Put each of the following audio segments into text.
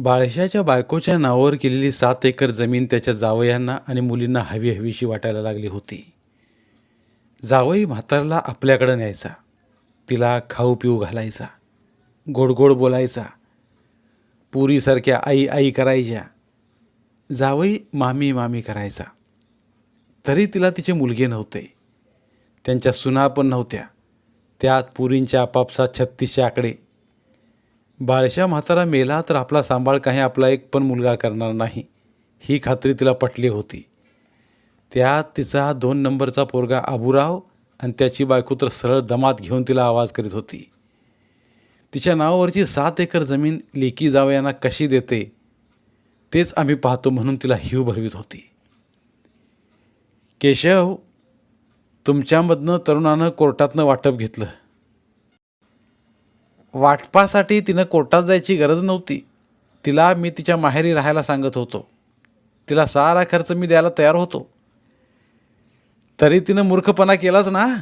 बाळशाच्या बायकोच्या नावावर केलेली सात एकर जमीन त्याच्या जावयांना आणि मुलींना हवी हवीशी वाटायला लागली होती. जावई म्हातारला आपल्याकडं न्यायचा. तिला खाऊ पिऊ घालायचा. गोड गोड बोलायचा. पुरीसारख्या आई आई करायच्या. जावई मामी मामी करायचा. तरी तिला तिचे मुलगे नव्हते. त्यांच्या सुना पण नव्हत्या. त्यात पुरींच्या आपापसात छत्तीसशे आकडे बाळशा म्हातारा मेला तर आपला सांभाळ काही आपला एक पण मुलगा करणार नाही. ही खात्री तिला पटली होती. त्यात तिचा दोन नंबरचा पोरगा आबुराव आणि त्याची बायको तर सरळ दमात घेऊन तिला आवाज करीत होती. तिच्या नावावरची सात एकर जमीन लेकी जावयांना कशी देते? तेच आम्ही पाहतो म्हणून तिला हिव भरवीत होती. केशव तुमच्यामधनं तरुणानं कोर्टातनं वाटप घेतलं. वाटपासाठी तिनं कोर्टात जायची गरज नव्हती. तिला मी तिच्या माहेरी राहायला सांगत होतो. तिला सारा खर्च मी द्यायला तयार होतो. तरी तिनं मूर्खपणा केलाच ना.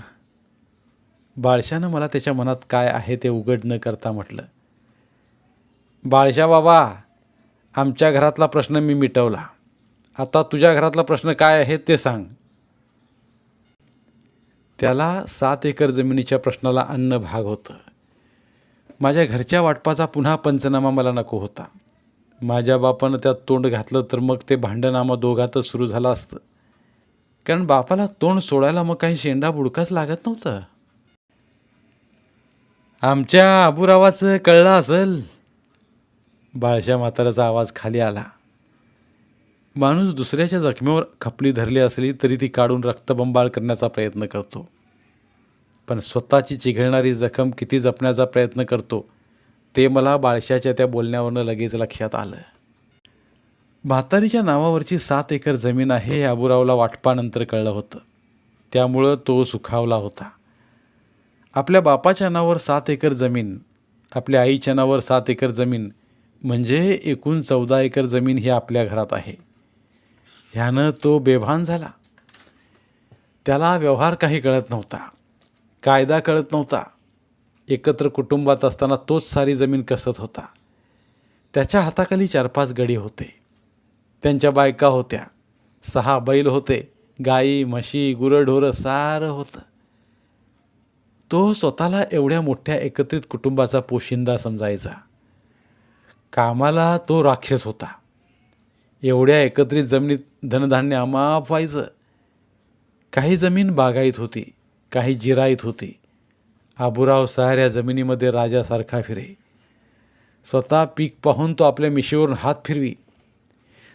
बाळशानं मला त्याच्या मनात काय आहे ते उघड न करता म्हटलं. बाळशा बाबा आमच्या घरातला प्रश्न मी मिटवला. आता तुझ्या घरातला प्रश्न काय आहे ते सांग. त्याला सात एकर जमिनीच्या प्रश्नाला अन्न भाग होतं. माझ्या घरच्या वाटपाचा पुन्हा पंचनामा मला नको होता. माझ्या बापानं त्यात तोंड घातलं तर मग ते भांडणामा दोघातच सुरू झालं असतं. कारण बापाला तोंड सोडायला मग काही शेंडा बुडकाच लागत नव्हतं. आमच्या आबुरावाचं कळलं असेल. बाळशा म्हाताऱ्याचा आवाज खाली आला. माणूस दुसऱ्याच्या जखमेवर खपली धरली असली तरी ती काढून रक्तबंबाळ करण्याचा प्रयत्न करतो. पण स्वतःची चिघळणारी जखम किती जपण्याचा प्रयत्न करतो ते मला बाळशाच्या त्या बोलण्यावरनं लगेच लक्षात आलं. म्हातारीच्या नावावरची सात एकर जमीन आहे हे आबुरावला वाटपानंतर कळलं होतं. त्यामुळं तो सुखावला होता. आपल्या बापाच्या नावावर सात एकर जमीन आपल्या आईच्या नावावर सात एकर जमीन म्हणजे एकूण चौदा एकर जमीन ही आपल्या घरात आहे. ह्यानं तो बेभान झाला. त्याला व्यवहार काही कळत नव्हता. कायदा कळत नव्हता. एकत्र कुटुंबात असताना तोच सारी जमीन कसत होता. त्याच्या हाताखाली चार पाच गडी होते. त्यांच्या बायका होत्या. सहा बैल होते. गाई म्हशी गुरंढोरं सारं होतं. तो स्वतःला एवढ्या मोठ्या एकत्रित कुटुंबाचा पोशिंदा समजायचा. कामाला तो राक्षस होता. एवढ्या एकत्रित जमिनीत धनधान्य अमाप व्हायचं काही जमीन बागायत होती. काही जिरायत होती. आबुराव साऱ्या जमिनीमध्ये राजासारखा फिरे. स्वतः पीक पाहून तो आपल्या मिशीवरून हात फिरवी.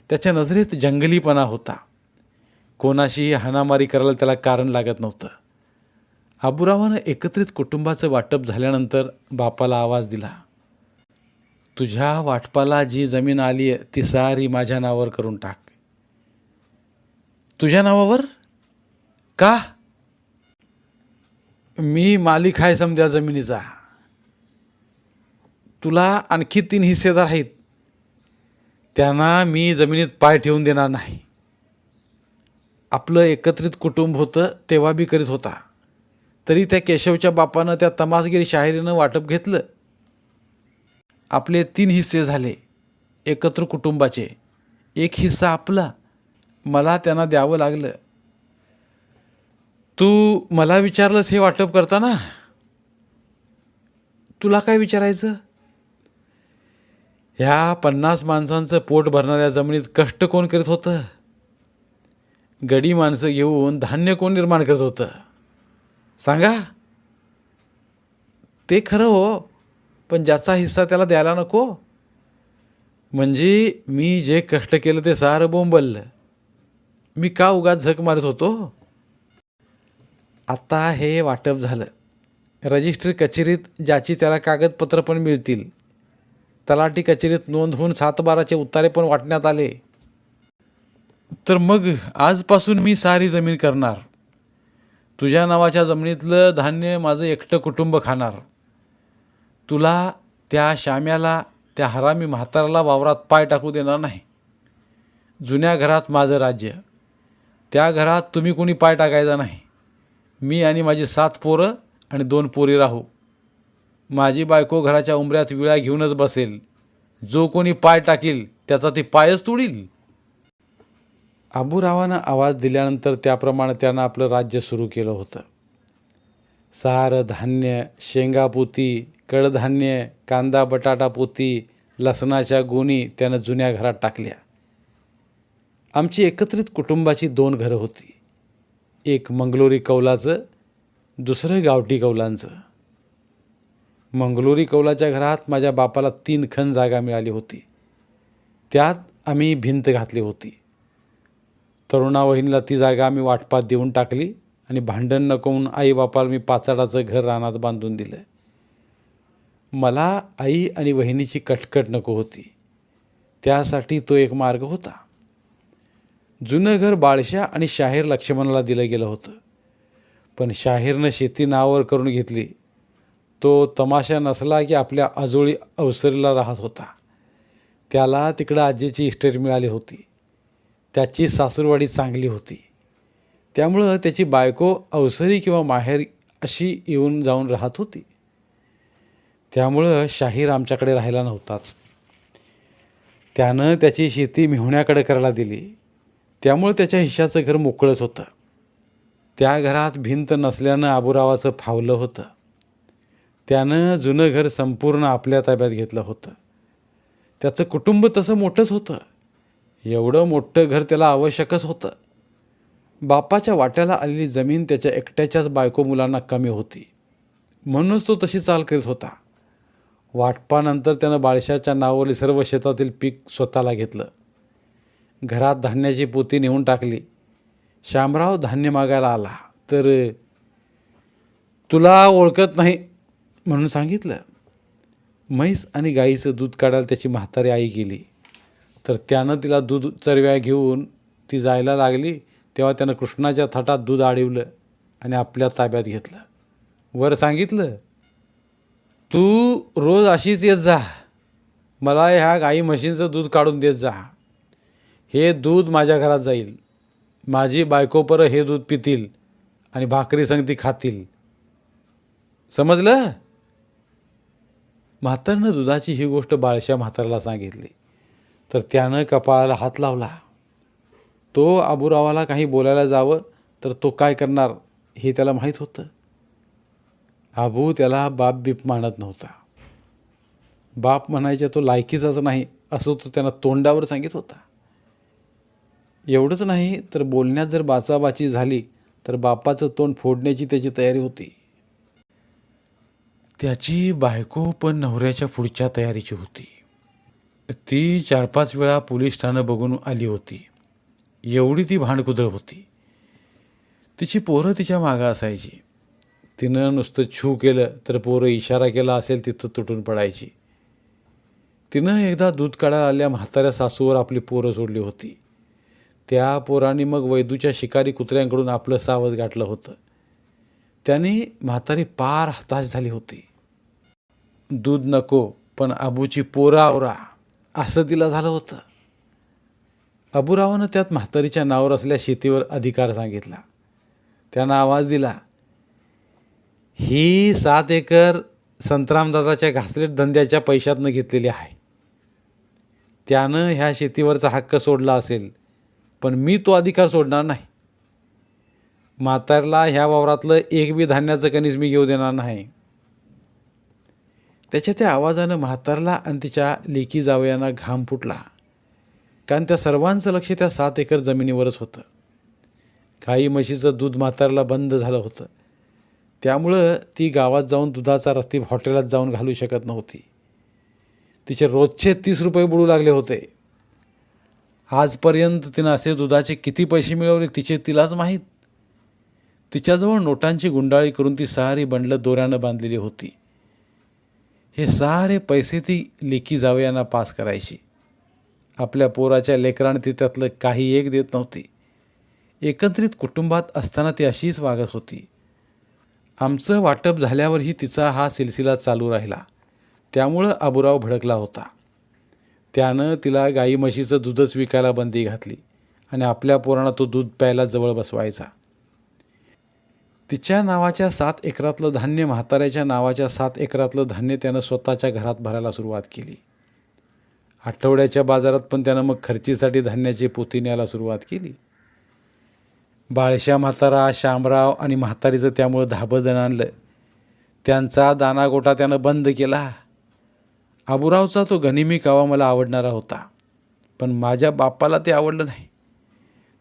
त्याच्या नजरेत जंगलीपणा होता. कोणाशीही हाणामारी करायला त्याला कारण लागत नव्हतं. आबुरावानं एकत्रित कुटुंबाचं वाटप झाल्यानंतर बापाला आवाज दिला तुझ्या वाटपाला जी जमीन आली आहे ती सारी माझ्या नावावर करून टाक. तुझ्या नावावर? का? मी मालिक आहे समजा जमिनीचा. तुला आणखी तीन हिस्सेदार आहेत. त्यांना मी जमिनीत पाय ठेवून देणार नाही. आपलं एकत्रित कुटुंब होतं तेव्हा बी करीत होता. तरी त्या केशवच्या बापानं त्या तमासगिरी शाहिरीनं वाटप घेतलं. आपले तीन हिस्से झाले एकत्र कुटुंबाचे. एक हिस्सा आपला. मला त्यांना द्यावं लागलं. तू मला विचारलंस हे वाटप करताना? तुला काय विचारायचं? ह्या पन्नास माणसांचं पोट भरणाऱ्या जमिनीत कष्ट कोण करीत होतं? गडी माणसं घेऊन धान्य कोण निर्माण करत होतं? सांगा. ते खरं हो पण ज्याचा हिस्सा त्याला द्यायला नको. म्हणजे मी जे कष्ट केलं ते सारं बोंबललं. मी का उगाच झक मारत होतो? आता हे वाटप झालं. रजिस्ट्री कचेरीत ज्याची त्याला कागदपत्र पण मिळतील. तलाठी कचेरीत नोंद होऊन सातबाराचे उतारे पण वाटण्यात आले. तर मग आजपासून मी सारी जमीन करणार. तुझ्या नावाच्या जमिनीतलं धान्य माझं एकटं कुटुंब खाणार. तुला त्या शाम्याला त्या हरामी म्हाताराला वावरात पाय टाकू देणार नाही. जुन्या घरात माझं राज्य. त्या घरात तुम्ही कोणी पाय टाकायचा नाही. मी आणि माझी सात पोरं आणि दोन पोरी राहू. माझी बायको घराच्या उंबऱ्यात विळा घेऊनच बसेल. जो कोणी पाय टाकील त्याचा ती पायच तोडील. आबूरावानं आवाज दिल्यानंतर त्याप्रमाणे त्यानं आपलं राज्य सुरू केलं होतं. सारं धान्य शेंगापोती कडधान्य कांदा बटाटा पोती लसणाच्या गोणी त्यानं जुन्या घरात टाकल्या. आमची एकत्रित कुटुंबाची दोन घरं होती. एक मंगलोरी कौलाचं दुसरं गावठी कौलांचं. मंगलोरी कौलाच्या घरात माझ्या बापाला तीन खण जागा मिळाली होती. त्यात आम्ही भिंत घातली होती. तरुणा वहिनीला ती जागा आम्ही वाटपात देऊन टाकली आणि भांडण नको आई बापाला मी पाचाडाचं घर रानात बांधून दिलं. मला आई आणि वहिनीची कटकट नको होती. त्यासाठी तो एक मार्ग होता. जुनं घर बाळशा आणि शाहीर लक्ष्मणाला दिलं गेलं होतं. पण शाहीरनं शेती नावावर करून घेतली. तो तमाशा नसला की आपल्या आजोळी अवसरीला राहत होता. त्याला तिकडं आजीची इस्टेट मिळाली होती. त्याची सासूरवाडी चांगली होती. त्यामुळं त्याची बायको अवसरी किंवा माहेर अशी येऊन जाऊन राहत होती. त्यामुळं शाहीर आमच्याकडे राहिला नव्हताच. त्यानं त्याची शेती मिहुण्याकडे करायला दिली. त्यामुळे त्याच्या हिशाचं घर मोकळंच होतं. त्या घरात भिंत नसल्यानं आबुरावाचं फावलं होतं. त्यानं जुनं घर संपूर्ण आपल्या ताब्यात घेतलं होतं. त्याचं कुटुंब तसं मोठंच होतं. एवढं मोठं घर त्याला आवश्यकच होतं. बापाच्या वाट्याला आलेली जमीन त्याच्या एकट्याच्याच बायको मुलांना कमी होती. म्हणूनच तो तशी चाल करीत होता. वाटपानंतर त्यानं बाळशाच्या नावावरील सर्व शेतातील पीक स्वतःला घेतलं. घरात धान्याची पोती नेऊन टाकली. श्यामराव धान्य मागायला आला. तर तुला ओळखत नाही म्हणून सांगितलं. म्हैस आणि गाईचं दूध काढायला त्याची म्हातारी आई गेली. तर त्यानं तिला दूध चरव्या घेऊन ती जायला लागली. तेव्हा त्यानं कृष्णाच्या थाटात दूध आडवलं आणि आपल्या ताब्यात घेतलं. वर सांगितलं तू रोज अशीच येत जा. मला ह्या गाई म्हशींचं दूध काढून देत जा. हे दूध माझ्या घरात जाईल. माझी बायकोपरं हे दूध पितील आणि भाकरी संगती खातील. समजलं? म्हातारनं दुधाची ही गोष्ट बाळशा म्हाताराला सांगितली. तर त्यानं कपाळाला हात लावला. तो आबुरावाला काही बोलायला जावं तर तो काय करणार हे त्याला माहीत होतं. आबू त्याला बाप बीप मानत नव्हता. बाप म्हणायच्या तो लायकीचाच नाही असं तो त्यांना तोंडावर सांगित होता. एवढंच नाही तर बोलण्यात जर बाचाबाची झाली तर बापाचं तोंड फोडण्याची त्याची तयारी होती. त्याची बायको पण नवऱ्याच्या पुढच्या तयारीची होती. ती चार पाच वेळा पोलीस ठाणं बघून आली होती. एवढी ती भांडकुदळ होती. तिची पोरं तिच्या मागं असायची. तिनं नुसतं छू केलं तर पोरं इशारा केला असेल तिथं तुटून पडायची. तिनं एकदा दूध काढायला आल्या म्हाताऱ्या सासूवर आपली पोरं सोडली होती. त्या पोरांनी मग वैदूच्या शिकारी कुत्र्यांकडून आपलं सावध गाठलं होतं. त्याने म्हातारी पार हताश झाली होती. दूध नको पण आबूची पोरा आवरा असं तिला झालं होतं. अबुरावानं त्यात म्हातारीच्या नावावर असल्या शेतीवर अधिकार सांगितला. त्यानं आवाज दिला ही सात एकर संतरामदादाच्या घासलेट धंद्याच्या पैशातनं घेतलेली आहे. त्यानं ह्या शेतीवरचा हक्क सोडला असेल पण मी तो अधिकार सोडणार नाही. म्हातारला ह्या वावरातलं एक बी धान्याचं कणीस मी घेऊ देणार नाही. त्याच्या त्या आवाजानं म्हातारला आणि तिच्या लेकी जावयांना घाम फुटला. कारण त्या सर्वांचं लक्ष त्या सात एकर जमिनीवरच होतं. गाई म्हशीचं दूध म्हातारला बंद झालं होतं. त्यामुळं ती गावात जाऊन दुधाचा रस्ती हॉटेलात जाऊन घालू शकत नव्हती. तिचे रोजचे तीस रुपये बुडू लागले होते. आजपर्यंत तिनं असे दुधाचे किती पैसे मिळवले तिचे तिलाच माहीत. तिच्याजवळ नोटांची गुंडाळी करून ती सारी बंडलं दोऱ्यानं बांधलेली होती. हे सारे पैसे ती लेकी जावयांना पास करायची. आपल्या पोराच्या लेकरानं ती त्यातलं काही एक देत नव्हती. एकत्रित कुटुंबात असताना ती अशीच वागत होती. आमचं वाटप झाल्यावरही तिचा हा सिलसिला चालू राहिला. त्यामुळं आबुराव भडकला होता. त्यानं तिला गाई म्हशीचं दूधच विकायला बंदी घातली आणि आपल्या पोरांना तो दूध प्यायला जवळ बसवायचा. तिच्या नावाच्या सात एकरातलं धान्य म्हाताऱ्याच्या नावाच्या सात एकरातलं धान्य त्यानं स्वतःच्या घरात भरायला सुरुवात केली. आठवड्याच्या बाजारात पण त्यानं मग खर्चीसाठी धान्याची पोती न्यायला सुरुवात केली. बाळशा म्हातारा शामराव आणि म्हातारीचं त्यामुळं धाबं आणलं. त्यांचा दानागोटा त्यानं बंद केला. आबुरावचा तो गनिमी कावा मला आवडणारा होता. पण माझ्या बापाला ते आवडलं नाही.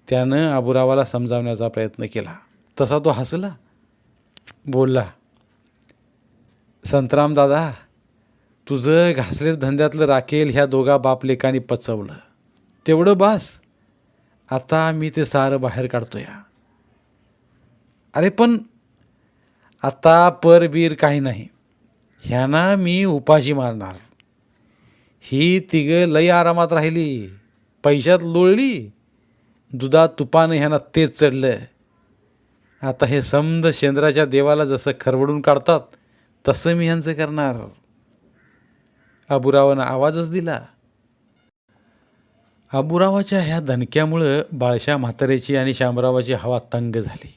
त्यानं आबुरावाला समजावण्याचा प्रयत्न केला. तसा तो हसला. बोलला संतराम दादा तुझं घासलेर धंद्यातलं राखेल ह्या दोघा बापलेकांनी पचवलं. तेवढं बास. आता मी ते सारं बाहेर काढतो या अरे पण आता परबीर काही नाही. ह्यांना मी उपाशी मारणार. ही तिघं लई आरामात राहिली. पैशात लोळली. दुधात तुपानं ह्यांना तेच चढलं. आता हे समद शेंद्राच्या देवाला जसं खरवडून काढतात तसं मी ह्यांचं करणार. अबुरावानं आवाजच दिला. अबुरावाच्या ह्या दणक्यामुळं बाळशा म्हातारेची आणि शामरावाची हवा तंग झाली.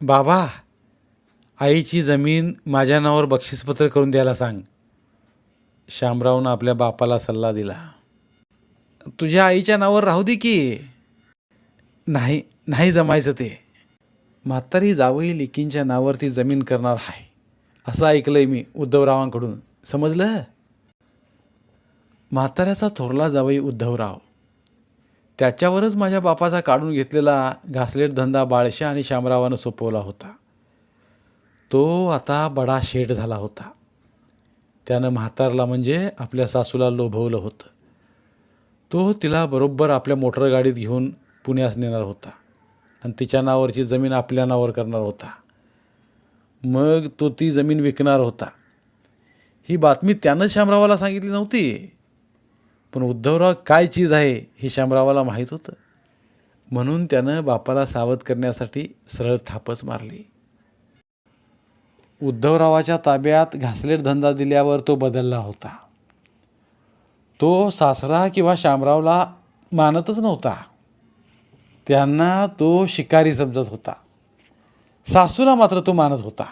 बाबा आईची जमीन माझ्या नावावर बक्षीसपत्र करून द्यायला सांग. शामरावनं आपल्या बापाला सल्ला दिला. तुझ्या आईच्या नावावर राहू दे की. नाही नाही जमायचं ते. म्हातारी जावई लेकींच्या नावावर ती जमीन करणार आहे. असं ऐकलंय मी उद्धवरावांकडून. समजलं? म्हाताऱ्याचा थोरला जावई उद्धवराव. त्याच्यावरच माझ्या बापाचा काढून घेतलेला घासलेट धंदा बाळशा आणि शामरावानं सोपवला होता. तो आता बडा शेठ झाला होता. त्यानं म्हातारला म्हणजे आपल्या सासूला लोभवलं होतं. तो तिला बरोबर आपल्या मोटर गाडीत घेऊन पुण्यास नेणार होता आणि तिच्या नावावरची जमीन आपल्या नावावर करणार होता. मग तो ती जमीन विकणार होता. ही बातमी त्यानं शामरावाला सांगितली नव्हती. पण उद्धवराव काय चीज आहे हे शामरावाला माहीत होतं. म्हणून त्यानं बापाला सावध करण्यासाठी सरळ थापच मारली. उद्धवरावाच्या ताब्यात घासलेट धंदा दिल्यावर तो बदलला होता. तो सासरा किंवा शामरावला मानतच नव्हता. त्यांना तो शिकारी समजत होता. सासूला मात्र तो मानत होता.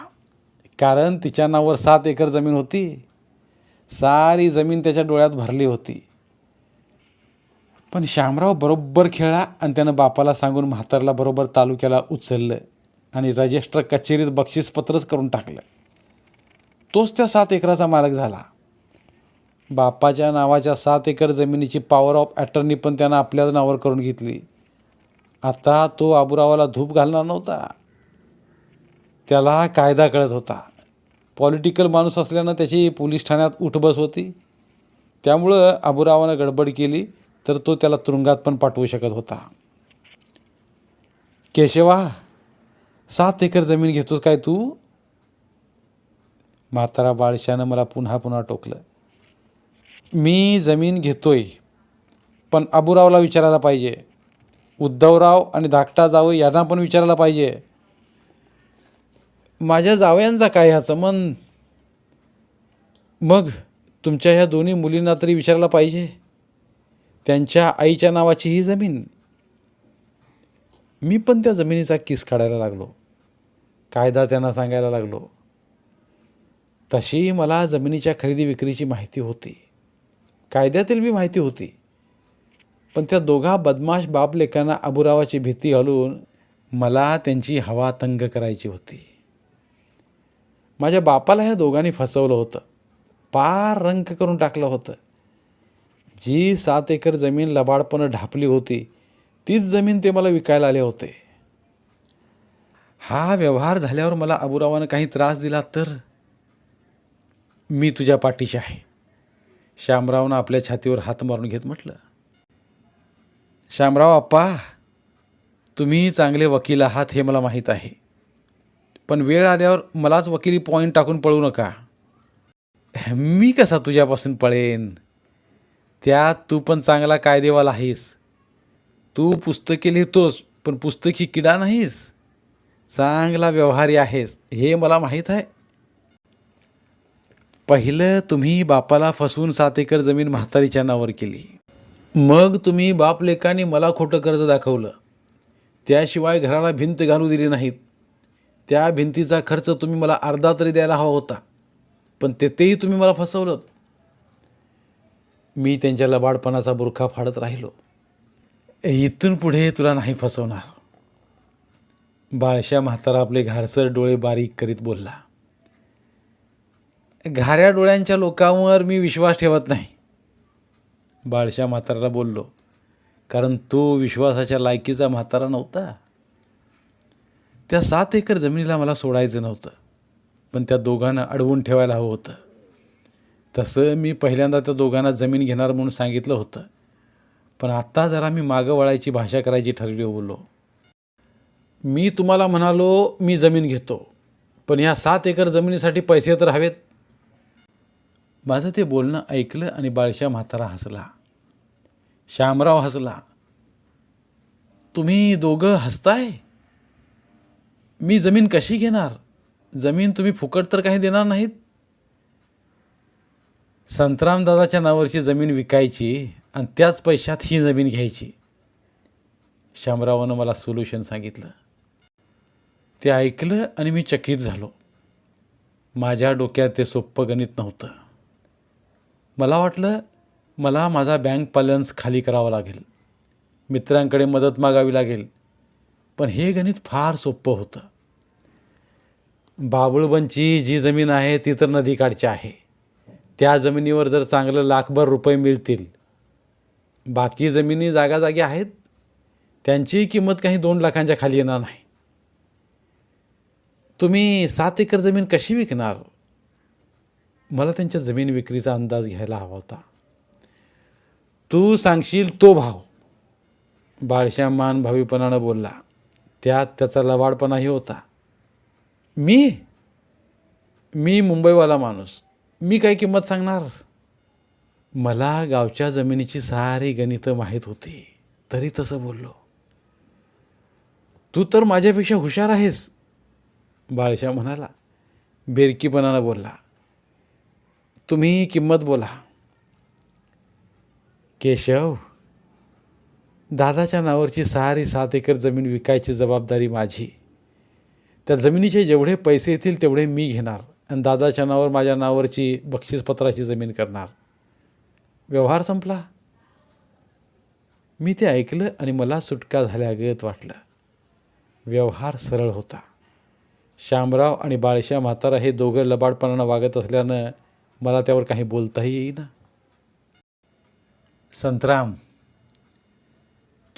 कारण तिच्या नावावर सात एकर जमीन होती. सारी जमीन त्याच्या डोळ्यात भरली होती. पण शामराव बरोबर खेळला आणि त्यानं बापाला सांगून म्हातारला बरोबर तालुक्याला उचललं. आणि रजिस्टर कचेरीत बक्षीसपत्रच करून टाकलं. तोच त्या सात एकराचा मालक झाला. बापाच्या नावाच्या सात एकर जमिनीची पॉवर ऑफ ॲटर्नी पण त्यानं आपल्याच नावावर करून घेतली. आता तो आबुरावाला धूप घालणार नव्हता. त्याला कायदा कळत होता. पॉलिटिकल माणूस असल्यानं त्याची पोलीस ठाण्यात उठबस होती. त्यामुळं आबुरावानं गडबड केली तर तो त्याला तुरुंगात पण पाठवू शकत होता. केशवा सात एकर जमीन घेतोस काय तू? म्हातारा बाळशानं मला पुन्हा पुन्हा टोकलं. मी जमीन घेतोय पण अबुरावला विचारायला पाहिजे. उद्धवराव आणि धाकटा जावई यांना पण विचारायला पाहिजे. माझ्या जावयांचा काय ह्याचं मन मग तुमच्या ह्या दोन्ही मुलींना तरी विचारायला पाहिजे. त्यांच्या आईच्या नावाची ही जमीन. मी पण त्या जमिनीचा किस काढायला लागलो. कायदा त्यांना सांगायला लागलो. तशी मला जमिनीच्या खरेदी विक्रीची माहिती होती. कायद्यातील बी माहिती होती. पण त्या दोघा बदमाश बापलेकांना अबुरावाची भीती घालून मला त्यांची हवा तंग करायची होती. माझ्या बापाला ह्या दोघांनी फसवलं होतं. पार रंक करून टाकलं होतं. जी सात एकर जमीन लबाडपणं ढापली होती तीच जमीन ते मला विकायला आले होते. हा व्यवहार झाल्यावर मला अबुरावानं काही त्रास दिला तर मी तुझ्या पाठीशी आहे. श्यामरावनं आपल्या छातीवर हात मारून घेत म्हटलं श्यामराव आप्पा तुम्ही चांगले वकील आहात हे मला माहीत आहे. पण वेळ आल्यावर मलाच वकिली पॉईंट टाकून पळू नका. मी कसा तुझ्यापासून पळेन? त्यात तू पण चांगला कायदेवाला आहेस. तू पुस्तके लिहितोस पण पुस्तकी किडा नाहीस. चांगला व्यवहारी आहेस हे मला माहीत आहे. पहिलं तुम्ही बापाला फसवून सात एकर जमीन म्हातारीच्या नावावर केली. मग तुम्ही बाप मला खोटं कर्ज दाखवलं. त्याशिवाय घराला भिंत घालू दिली नाहीत. त्या भिंतीचा खर्च तुम्ही मला अर्धा तरी द्यायला हवा होता पण तेही तुम्ही मला फसवलं. मी त्यांच्या लबाडपणाचा बुरखा फाडत राहिलो. इथून पुढे तुला नाही फसवणार. बाळशा म्हातारा आपले घारसर डोळे बारीक करीत बोलला घाऱ्या डोळ्यांच्या लोकांवर मी विश्वास ठेवत नाही. बाळशा म्हाताराला बोललो कारण तो विश्वासाच्या लायकीचा म्हातारा नव्हता. त्या सात एकर जमिनीला मला सोडायचं नव्हतं पण त्या दोघांना अडवून ठेवायला हवं होतं. तसं मी पहिल्यांदा त्या दोघांना जमीन घेणार म्हणून सांगितलं होतं पण आत्ता जरा मी मागं वळायची भाषा करायची ठरली बोललो. मी तुम्हाला म्हणालो मी जमीन घेतो. पण ह्या सात एकर जमिनीसाठी पैसे तर हवेत. माझं ते बोलणं ऐकलं आणि बाळशा म्हातारा हसला. श्यामराव हसला. तुम्ही दोघं हसताय? मी जमीन कशी घेणार? जमीन तुम्ही फुकट तर काही देणार नाहीत? संतरामदादाच्या नावावरची जमीन विकायची आणि त्याच पैशात ही जमीन घ्यायची. श्यामरावानं मला सोल्युशन सांगितलं. ते ऐकलं आणि मी चकित झालो. माझ्या डोक्यात ते सोप्पं गणित नव्हतं. मला वाटलं मला माझा बँक बॅलन्स खाली करावा लागेल. मित्रांकडे मदत मागावी लागेल. पण हे गणित फार सोपं होतं. बाबुळबनची जी जमीन आहे ती तर नदीकाठची आहे. त्या जमिनीवर जर चांगलं लाखभर रुपये मिळतील बाकी जमिनी जागाजागी आहेत त्यांची किंमत काही दोन लाखांच्या खाली येणार नाही. तुम्ही सात एकर जमीन कशी विकणार? मला त्यांच्या जमीन विक्रीचा अंदाज घ्यायला हवा होता. तू सांगशील तो भाव. बाळश्याम मान भावीपणानं बोलला. त्यात त्याचा लवाडपणाही होता. मी? मी मुंबईवाला माणूस. मी काय किंमत सांगणार? मला गावच्या जमिनीची सारी गणितं माहीत होती. तरी तसं बोललो. तू तर माझ्यापेक्षा हुशार आहेस. बाळशा म्हणाला बेरकीपणानं बोलला. तुम्ही किंमत बोला. केशव दादाच्या नावावरची सारी सात एकर जमीन विकायची जबाबदारी माझी. त्या जमिनीचे जेवढे पैसे येतील तेवढे मी घेणार आणि दादाच्या नावावर माझ्या नावावरची बक्षीसपत्राची जमीन करणार. व्यवहार संपला? मी ते ऐकलं आणि मला सुटका झाल्यागत वाटलं. व्यवहार सरळ होता. श्यामराव आणि बाळशा म्हातारा हे दोघं लबाडपणानं वागत असल्यानं मला त्यावर काही बोलताही येईना. संतराम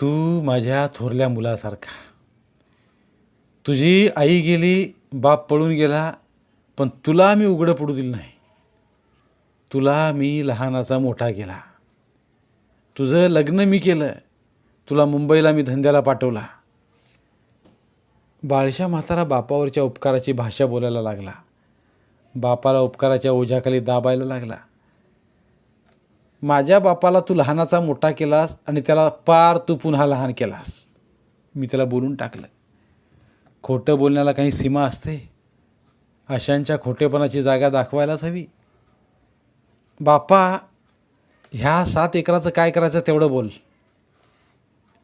तू माझ्या थोरल्या मुलासारखा. तुझी आई गेली बाप पळून गेला पण तुला मी उघडं पडू दिलं नाही. तुला मी लहानाचा मोठा केला. तुझं लग्न मी केलं. तुला मुंबईला मी धंद्याला पाठवला. बाळशा म्हातारा बापावरच्या उपकाराची भाषा बोलायला लागला. बापाला उपकाराच्या ओझ्याखाली दाबायला लागला. माझ्या बापाला तू लहानाचा मोठा केलास आणि त्याला पार तू पुन्हा लहान केलास. मी त्याला बोलून टाकलं. खोटं बोलण्याला काही सीमा असते? अशांच्या खोटेपणाची जागा दाखवायलाच हवी. बापा ह्या सात एकराचं काय करायचं तेवढं बोल.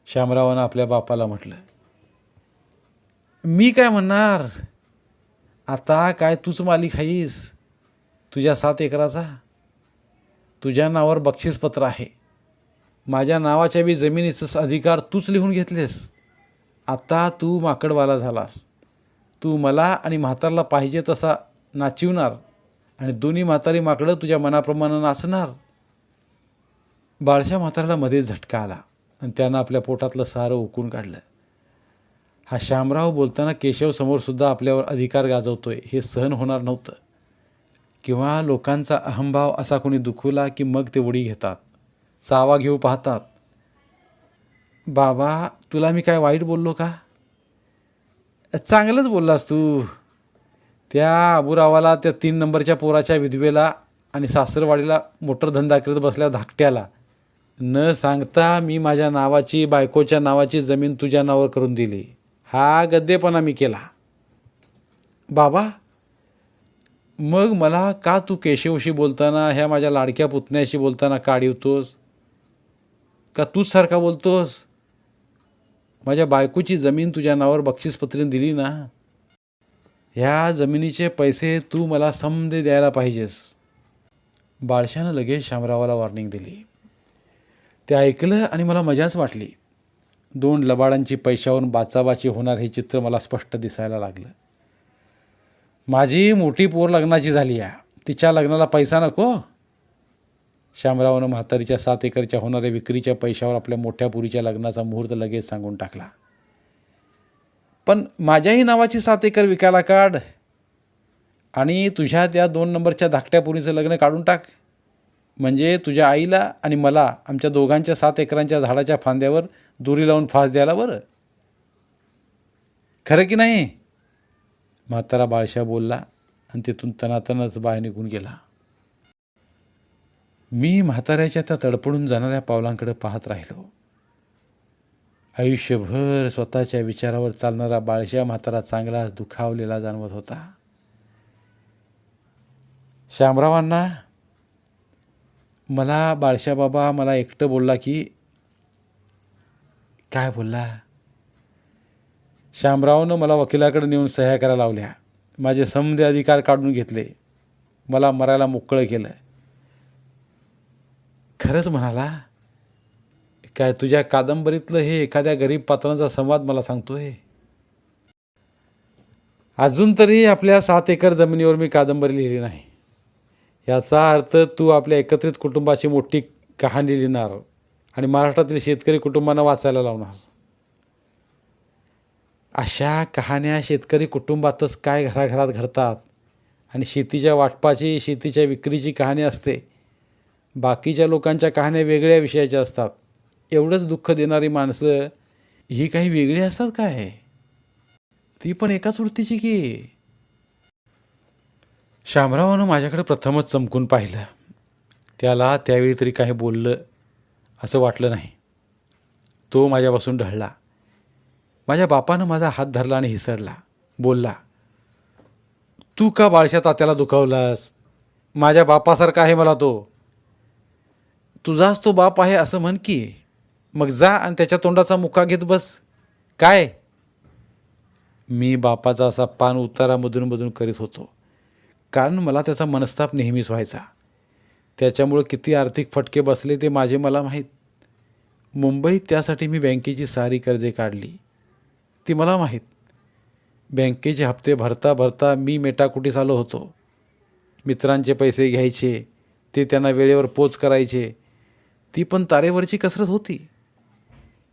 श्यामरावानं आपल्या बापाला म्हटलं. मी काय म्हणणार? आता काय तूच मालिक आहेस तुझ्या सात एकराचा? तुझ्या नावावर बक्षीसपत्र आहे. माझ्या नावाच्या बी जमिनीचा अधिकार तूच लिहून घेतलेस. आता तू माकडवाला झालास. तू मला आणि म्हातारला पाहिजे तसा नाचिवणार आणि दोन्ही म्हातारी माकडं तुझ्या मनाप्रमाणे नाचणार. बाळशा म्हाताऱ्याला मध्ये झटका आला आणि त्यानं आपल्या पोटातलं सारं उकून काढलं. हा श्यामराव बोलताना केशवसमोरसुद्धा आपल्यावर अधिकार गाजवतोय हे सहन होणार नव्हतं. किंवा लोकांचा अहंभाव असा कोणी दुखवला की मग ते उडी घेतात चावा घेऊ पाहतात. बाबा तुला मी काय वाईट बोललो का? चांगलंच बोललास तू. त्या अबुरावाला त्या तीन नंबरच्या पोराच्या विधवेला आणि सासरवाडीला मोटरधंदा करत बसल्या धाकट्याला न सांगता मी माझ्या नावाची बायकोच्या नावाची जमीन तुझ्या नावावर करून दिली. हा गद्देपणा मी केला. बाबा मग मला का तू केशवशी बोलताना ह्या माझ्या लाडक्या पुतण्याशी बोलताना काढिवतोस? का तूच सारखा बोलतोस? माझ्या बायकोची जमीन तुझ्या नावावर बक्षीसपत्रीने दिली ना? ह्या जमिनीचे पैसे तू मला समदे द्यायला पाहिजेस. बाळशानं लगेच शामरावाला वॉर्निंग दिली. ते ऐकलं आणि मला मजाच वाटली. दोन लबाडांची पैशावरून बाचाबाची होणार हे चित्र मला स्पष्ट दिसायला लागलं. माझी मोठी पोर लग्नाची झाली आहे. तिच्या लग्नाला पैसा नको? श्यामरावनं म्हातारीच्या सात एकरच्या होणाऱ्या विक्रीच्या पैशावर आपल्या मोठ्या पुरीच्या लग्नाचा मुहूर्त लगेच सांगून टाकला. पण माझ्याही नावाची सात एकर विकायला काढ आणि तुझ्या त्या दोन नंबरच्या धाकट्या पुरीचं लग्न काढून टाक. म्हणजे तुझ्या आईला आणि मला आमच्या दोघांच्या सात एकरांच्या झाडाच्या फांद्यावर दुरी लावून फास द्यायला बरं. खरं की नाही? म्हातारा बाळशा बोलला आणि तिथून तनातनच बाहेर निघून गेला. मी म्हाताऱ्याच्या त्या तडपडून जाणाऱ्या पावलांकडे पाहत राहिलो. आयुष्यभर स्वतःच्या विचारावर चालणारा बाळशा म्हातारा चांगलाच दुखावलेला जाणवत होता. श्यामरावांना मला बाळशा बाबा मला एकटं बोलला की काय बोलला? श्यामरावनं मला वकिलाकडे नेऊन सह्या करायला लावल्या. माझे समधे अधिकार काढून घेतले. मला मरायला मोकळं केलं. खरंच म्हणाला? काय तुझ्या कादंबरीतलं हे एखाद्या गरीब पात्रांचा संवाद मला सांगतोय? अजून तरी आपल्या सात एकर जमिनीवर मी कादंबरी लिहिली नाही. याचा अर्थ तू आपल्या एकत्रित कुटुंबाची मोठी कहाणी लिहिणार आणि महाराष्ट्रातील शेतकरी कुटुंबांना वाचायला लावणार. अशा कहाण्या शेतकरी कुटुंबातच काय घराघरात घडतात आणि शेतीच्या वाटपाची शेतीच्या विक्रीची कहाणी असते. बाकीच्या लोकांच्या कहाण्या वेगळ्या विषयाच्या असतात. एवढंच दुःख देणारी माणसं ही काही वेगळी असतात काय? ती पण एकाच वृत्तीची की? शामरावानं माझ्याकडे प्रथमच चमकून पाहिलं. त्याला त्यावेळी तरी काही बोललं असं वाटलं नाही. तो माझ्यापासून ढळला. माझ्या बापानं माझा हात धरला आणि हिसडला बोलला तू का बाळशा तात्याला दुखावलास? माझ्या बापासारखा आहे मला तो. तुझाच तो बाप आहे असं म्हण की मग जा आणि त्याच्या तोंडाचा मुका घेत बस. काय? मी बापाचा असा पान उतारा मधून मधून करीत होतो. कारण मला त्याचा मनस्ताप नेहमीच व्हायचा. त्याच्यामुळं किती आर्थिक फटके बसले ते माझे मला माहीत. मुंबईत त्यासाठी मी बँकेची सारी कर्जे काढली. ती मला माहीत. बँकेचे हप्ते भरता भरता मी मेटाकुटीस आलो होतो. मित्रांचे पैसे घ्यायचे ते त्यांना वेळेवर पोच करायचे. ती पण तारेवरची कसरत होती.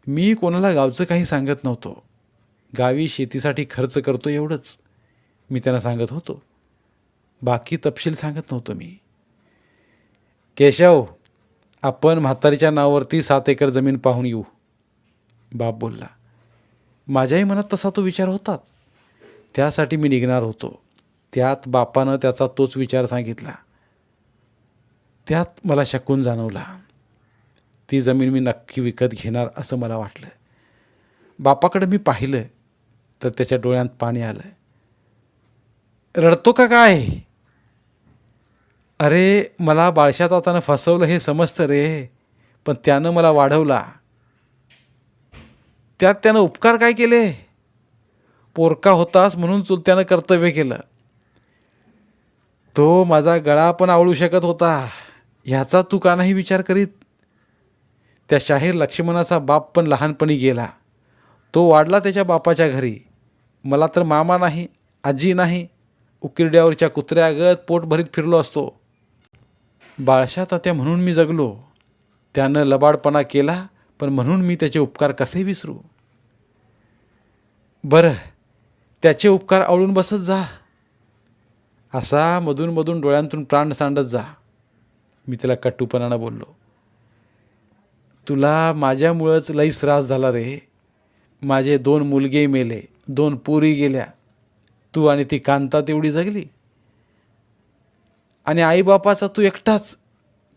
मी कोणाला गावचं काही सांगत नव्हतो. गावी शेतीसाठी खर्च करतो एवढंच मी त्यांना सांगत होतो. बाकी तपशील सांगत नव्हतो मी. केशव आपण म्हातारीच्या नावावरती सात एकर जमीन पाहून येऊ. बाप बोलला माझ्याही मनात तसा तो विचार होताच. त्यासाठी मी निघणार होतो. त्यात बापानं त्याचा तोच विचार सांगितला. त्यात मला शकून जाणवला ती जमीन मी नक्की विकत घेणार असं मला वाटलं. बापाकडे मी पाहिलं तर त्याच्या डोळ्यात पाणी आलं. रडतो का काय? अरे मला बाळशात आतानं फसवलं हे समजतं रे पण त्यानं मला वाढवला. त्यात त्यानं उपकार काय केले? पोरका होतास म्हणून चुलत्यानं कर्तव्य केलं. तो माझा गळा पण आवळू शकत होता ह्याचा तू का नाही विचार करीत? त्या शाहीर लक्ष्मणाचा बाप पण लहानपणी गेला. तो वाढला त्याच्या बापाच्या घरी. मला तर मामा नाही आजी नाही उकिरड्यावरच्या कुत्र्यागत पोट भरीत फिरलो असतो. बाळशा तात्या म्हणून मी जगलो. त्यानं लबाडपणा केला पण म्हणून मी त्याचे उपकार कसे विसरू? बरं त्याचे उपकार आवळून बसत जा. असा मधून मधून डोळ्यांतून प्राण सांडत जा. मी त्याला कटूपणानं बोललो. तुला माझ्यामुळंच लईच त्रास झाला रे. माझे दोन मुलगे मेले दोन पोरी गेल्या. तू आणि ती कांता तेवढी जगली. आणि आईबापाचा तू एकटाच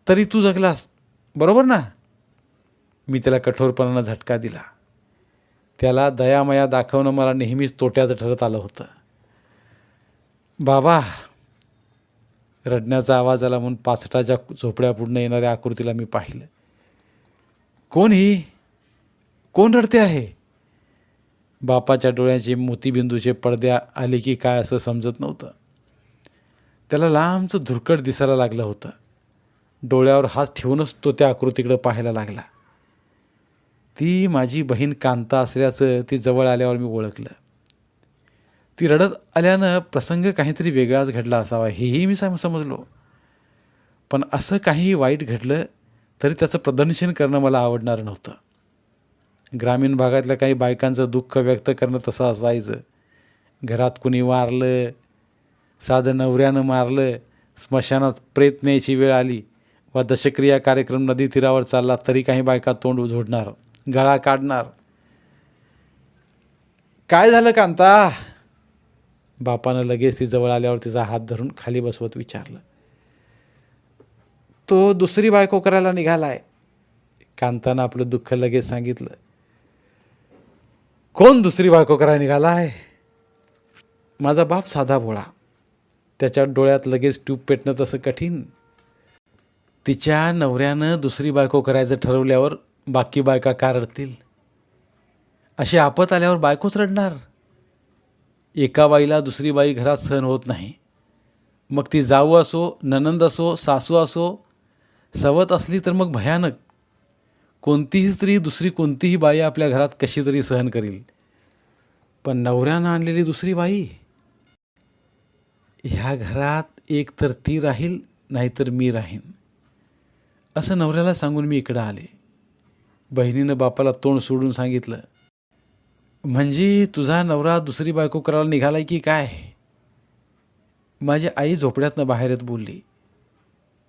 तरी तू जगलास. बरोबर ना? मी त्याला कठोरपणानं झटका दिला. त्याला दयामया दाखवणं मला नेहमीच तोट्याचं ठरत आलं होतं. बाबा रडण्याचा आवाज आला म्हणून पाचटाच्या झोपड्यापुढनं येणाऱ्या आकृतीला मी पाहिलं. कोण ही? कोण रडते आहे? बापाच्या डोळ्याचे मोतीबिंदूचे पडद्या आले की काय असं समजत नव्हतं. त्याला लांबचं धुरकट दिसायला लागलं होतं. डोळ्यावर हात ठेवूनच तो त्या आकृतीकडे पाहायला लागला. ती माझी बहीण कांता असल्याचं ती जवळ आल्यावर मी ओळखलं. ती रडत आल्यानं प्रसंग काहीतरी वेगळाच घडला असावा हेही मी सम समजलो. पण असं काही वाईट घडलं तरी त्याचं प्रदर्शन करणं मला आवडणार नव्हतं. ग्रामीण भागातल्या काही बायकांचं दुःख व्यक्त करणं तसं असायचं. घरात कुणी मारलं साधं नवऱ्यानं मारलं स्मशानात प्रेत न्यायची वेळ आली वा दशक्रिया कार्यक्रम नदी तीरावर चालला तरी काही बायका तोंड उझोडणार गळा काढणार. काय झालं कांता? बापानं लगेच ती जवळ आल्यावर तिचा हात धरून खाली बसवत विचारलं. तो दुसरी बायको करायला निघालाय. कांतानं आपलं दुःख लगेच सांगितलं. कोण दुसरी बायको करायला आहे? माझा बाप साधा भोळा. त्याच्या डोळ्यात लगेच ट्यूब पेटणं तसं कठीण. तिच्या नवऱ्यानं दुसरी बायको करायचं ठरवल्यावर बाकी बायका का रडतील? अशी आपत आल्यावर बायकोच रडणार. एका बाईला दुसरी बाई घरात सहन होत नाही. मग ती जाऊ असो ननंद असो सासू असो सवत असली तर मग भयानक. कोणतीही स्त्री दुसरी कोणतीही बाई आपल्या घरात कशी तरी सहन करील. पण नवऱ्यानं आणलेली दुसरी बाई ह्या घरात एक तर ती राहील नाहीतर मी राहीन. असं नवऱ्याला सांगून मी इकडं आले. बहिणीनं बापाला तोंड सोडून सांगितलं म्हणजे तुझा नवरा दुसरी बायको करायला निघालाय की काय? माझी आई झोपड्यातनं बाहेर येत बोलली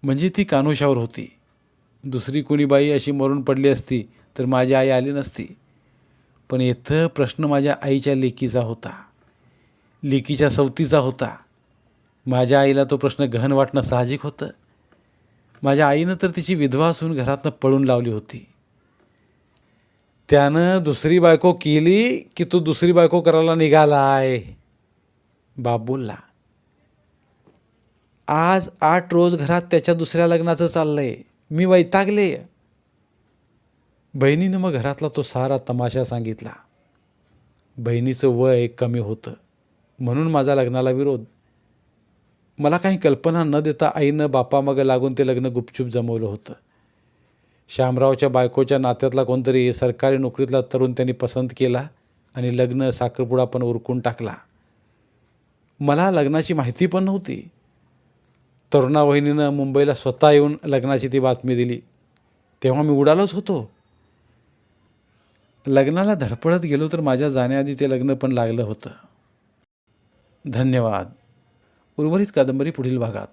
म्हणजे ती कानोशावर होती. दुसरी कोणी बाई अशी मरून पडली असती तर माझी आई आली नसती. पण इथं प्रश्न माझ्या आईच्या लेकीचा होता. लेकीच्या सवतीचा होता. माझ्या आईला तो प्रश्न गहन वाटणं साहजिक होतं. माझ्या आईनं तर तिची विधवा असून घरातनं पळून लावली होती. त्यानं दुसरी बायको केली की तू दुसरी बायको करायला निघालाय? बाप बोलला. आज आठ रोज घरात त्याच्या दुसऱ्या लग्नाचं चाललंय. मी वैतागले. बहिणीनं मग घरातला तो सारा तमाशा सांगितला. बहिणीचं वय कमी होतं. म्हणून माझा लग्नाला विरोध. मला काही कल्पना न देता आईनं बापामागं लागून ते लग्न गुपचूप जमवलं होतं. श्यामरावच्या बायकोच्या नात्यातला कोणतरी सरकारी नोकरीतला तरुण त्यांनी पसंत केला आणि लग्न साखरपुडा पण उरकून टाकला. मला लग्नाची माहिती पण नव्हती. तरुणा वहिनीनं मुंबईला स्वतः येऊन लग्नाची ती बातमी दिली. तेव्हा मी उडालोच होतो. लग्नाला धडपडत गेलो तर माझ्या जाण्याआधी ते लग्न पण लागलं होतं. धन्यवाद. उर्वरित कादंबरी पुढील भागात.